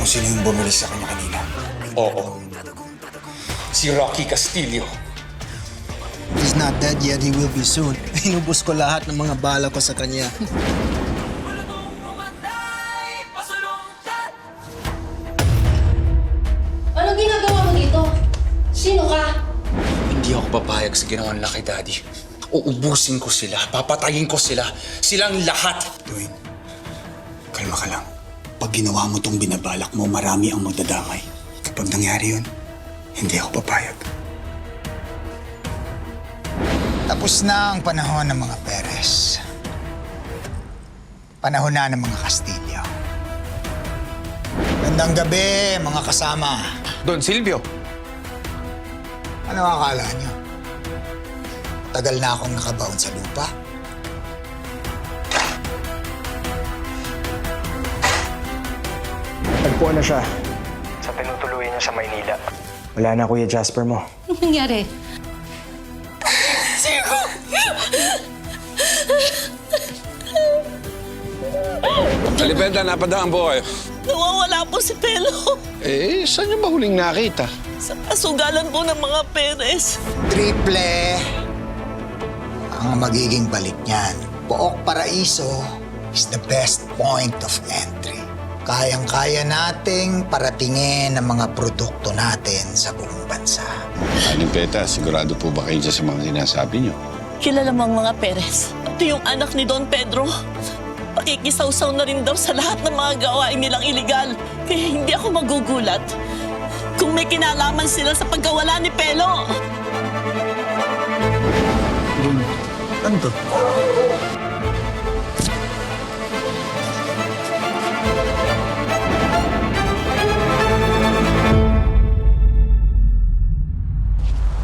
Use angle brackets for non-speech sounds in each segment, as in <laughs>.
Sino yung bumili sa kanya kanina? Oo. Si Rocky Castillo. He's not dead yet, he will be soon. <laughs> Inubos ko lahat ng mga bala ko sa kanya. Anong ginagawa mo dito? Sino ka? Hindi ako papayag sa ginawa nila kay Daddy. Uubusin ko sila. Papatayin ko sila. Silang lahat. Dwayne, kalma ka lang. Pag ginawa mo tong binabalak mo, marami ang magdadamay. Kapag nangyari yun, hindi ako papayag. Tapos na ang panahon ng mga Perez. Panahon na ng mga Castillo. Gandang gabi, mga kasama. Don Silvio, Ano akala nyo? Tagal na akong nakabaon sa lupa. Tagpuan na siya. Sa tinutuluyan niya sa Maynila. Wala na, Kuya Jasper mo. Anong nangyari? Alipenda, napadaan po kayo. Nawawala po si Pelo. Eh, saan niyo ba huling nakita? Sa kasugalan po ng mga Perez. Triple ang magiging balik niyan. Pook Paraiso is the best point of entry. Kayang-kaya nating paratingin ang mga produkto natin sa buong bansa. Alipeta, sigurado po ba kayo dyan sa mga sinasabi niyo? Kilala mo ang mga Perez. Pati yung anak ni Don Pedro. Pakikisaw-saw na rin daw sa lahat ng mga gawain nilang iligal. Kaya hindi ako magugulat kung may kinalaman sila sa pagkawala ni Pelo. Ano to?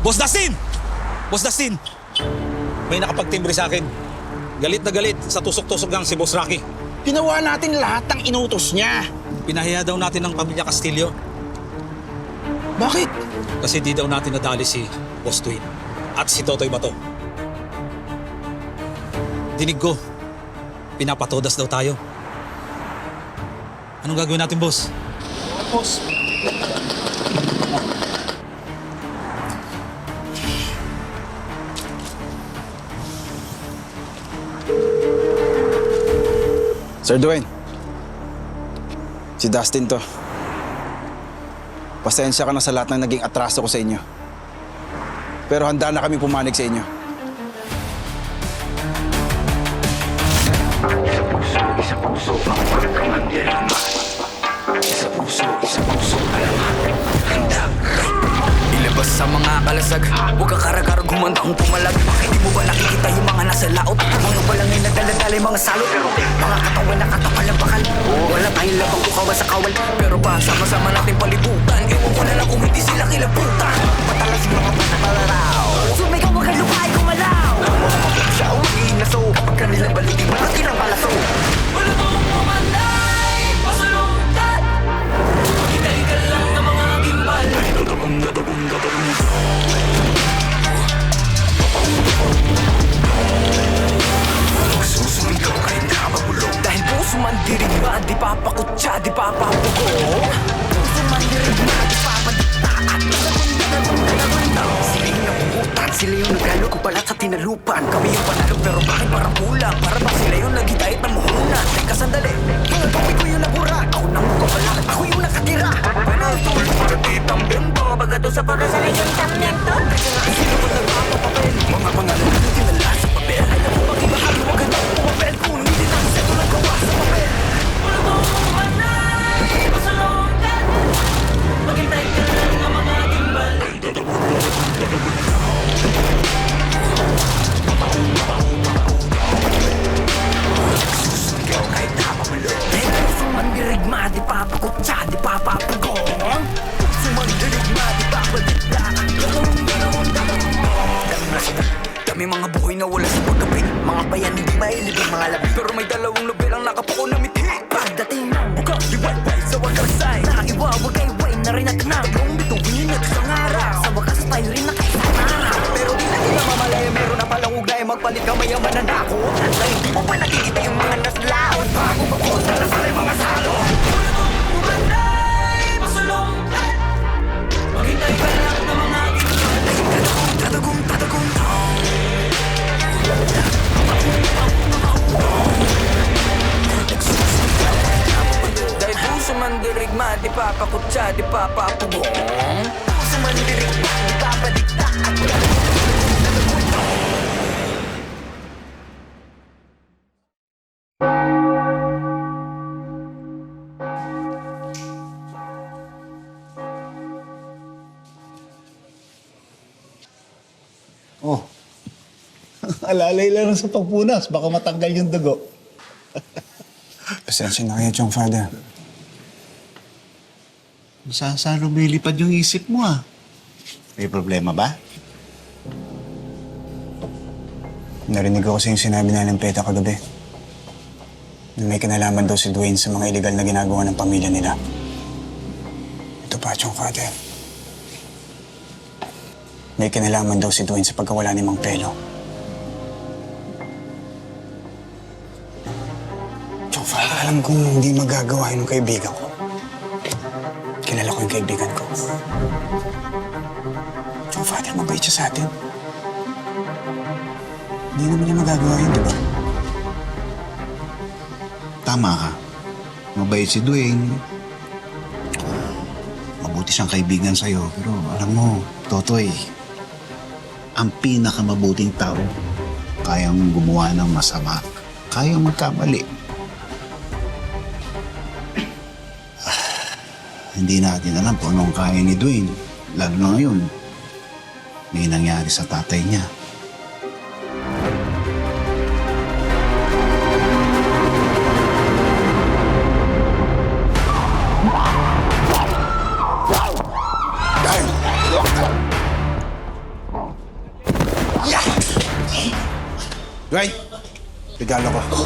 Boss Dustin! Boss Dustin! May nakapagtimbre sa akin. Galit na galit sa tusok-tusok ng si Boss Rocky. ginawa natin lahat ng inutos niya. Pinahiya daw natin ng pamilya Castillo Bakit? kasi di daw natin nadali si Boss Twin at si Totoy Bato. Dinig ko, pinapatodas daw tayo. Anong gagawin natin, boss? Boss, Sir Dwayne. Si Dustin to. Pasensya ka na sa lahat ng naging atraso ko sa inyo. Pero handa na kami pumanig sa inyo. Ilabas sa mga kalasag. Huwag kang karagar gumandang pumalag. Hindi mo ba nakikita yung mga nasa laot? Mga balangin na daladalay mga salot. Mga katawan na katapal ng bakal. Wala tayong labang kukawa sa kawal. Pero pa sama-sama natin palibutan Ewan ko na lang kung hindi sila kilabutan Matalas yung mga panapalaraw Sumigaw wag kang lupay kumalaw Mga mapagsaw, inaso Kapag kanilang balikin, Dahil puso man dirigma Di papakutsa, di papapugong Puso man dirigma Di papadikta At Sila yung napuputan Sila yung nagalo ko pala sa tinalupan. Kami yung panalo pero bakit parang kulang Para Bagato sa para sa Alalay lang sa pagpunas. Baka matanggal yung dugo. Pasensya na kayo, Chong Father. Sa saan lumilipad yung isip mo ah? May problema ba? Narinig ako sa yung sinabi na ng Peta kagabi. Na may kinalaman daw si Dwayne sa mga illegal na ginagawa ng pamilya nila. Ito pa, Chong Father. May kinalaman daw si Dwayne sa pagkawala ni Mang Pelo. Father, alam kong hindi magagawa yun ng kaibigan ko. Kilala ko yung kaibigan ko. Chong Father, mabait siya sa atin. Hindi naman niya magagawa yun, di ba? Tama ka. Mabait si Dwayne. Mabuti siyang kaibigan sa'yo. Pero alam mo, Totoy, ang pinakamabuting tao, kayang gumawa ng masama. Kayang magkamali. Hindi natin alam kung anong kaya ni Dwayne. Lalo na ngayon, may nangyari sa tatay niya. Dwayne! Regalo ko.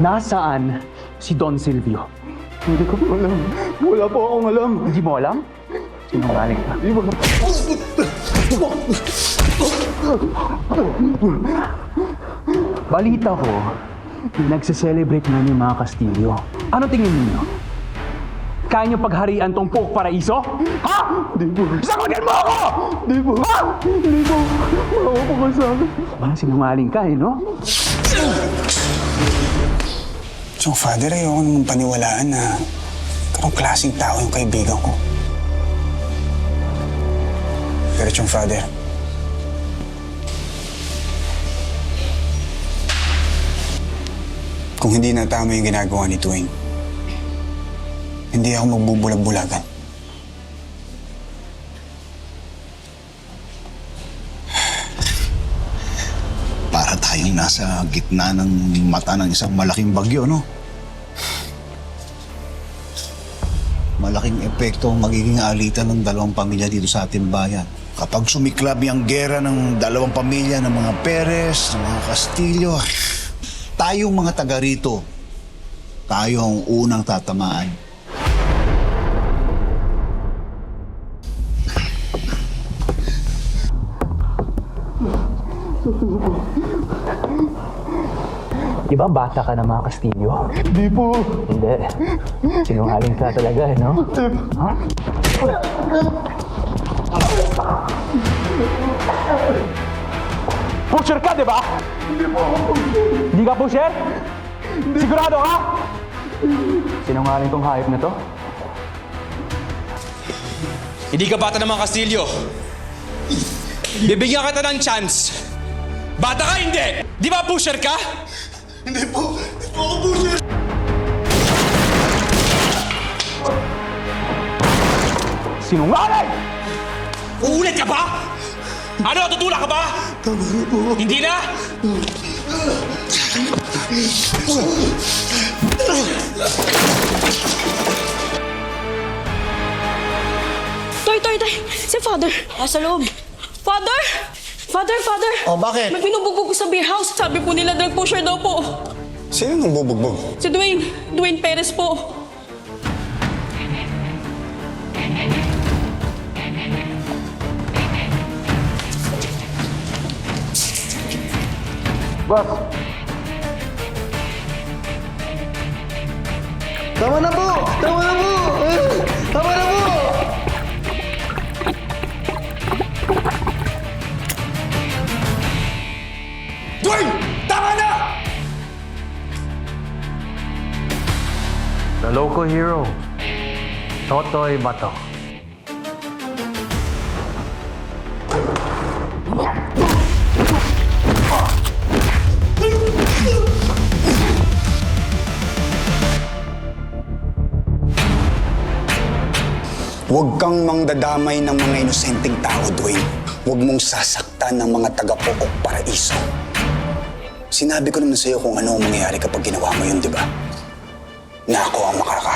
Nasaan si Don Silvio? Hindi ko po alam. Wala po akong alam. Hindi mo alam? Sinungaling ka. Hindi mo alam. Balita ko, nagse-celebrate na yung mga Kastilyo. Ano tingin niyo? Kaya niyo pagharian tong Pook Paraiso? Ha? Po. Sagutin mo ako! Po. Ha? Hindi po. Mawa po ka sa akin. Parang sinungaling ka eh, no? Chong Father, ayoko naman paniwalaan na karong klaseng tao yung kaibigan ko. Pero Chong Father, kung hindi na tama yung ginagawa ni Dwayne, hindi ako magbubulag-bulagan. para tayong nasa gitna ng mata ng isang malaking bagyo, no? Malaking epekto ang magiging alitan ng dalawang pamilya dito sa ating bayan. Kapag sumiklab yung gera ng dalawang pamilya ng mga Perez, ng mga Castillo, tayong mga taga rito, tayo ang unang tatamaan. Di ba bata ka na mga Kastilyo? Hindi po. Hindi. Sinungaling ka talaga, eh, no? Ha? Pusher ka, di ba? Hindi po. Hindi ka pusher? Sigurado ka? Sinungaling tong hayop na to? Hindi ka bata ng mga Kastilyo. Bibigyan kita ng chance. Bata ka, hindi! Di ba pusher ka? Sinungaling! Uulit ka ba? Ano, tutulak ka ba? Hindi na? Toy, toy, toy! Si Father! Nasa loob! Father! Father, Father! Oh, bakit? May binubugbog sa beer house. Sabi po nila drug pusher daw po. Sino nang bubugbog? Si Dwayne. Dwayne Perez po. Tama na po! Tama na po! Hero. Totoy Bato. Huwag kang mangdadamay ng mga inosenteng tao, Dwayne. Huwag mong sasaktan ng mga taga-pook paraiso. Sinabi ko naman sa'yo kung ano ang mangyayari kapag ginawa mo yun, di ba? Na ako ang makakaharap mo.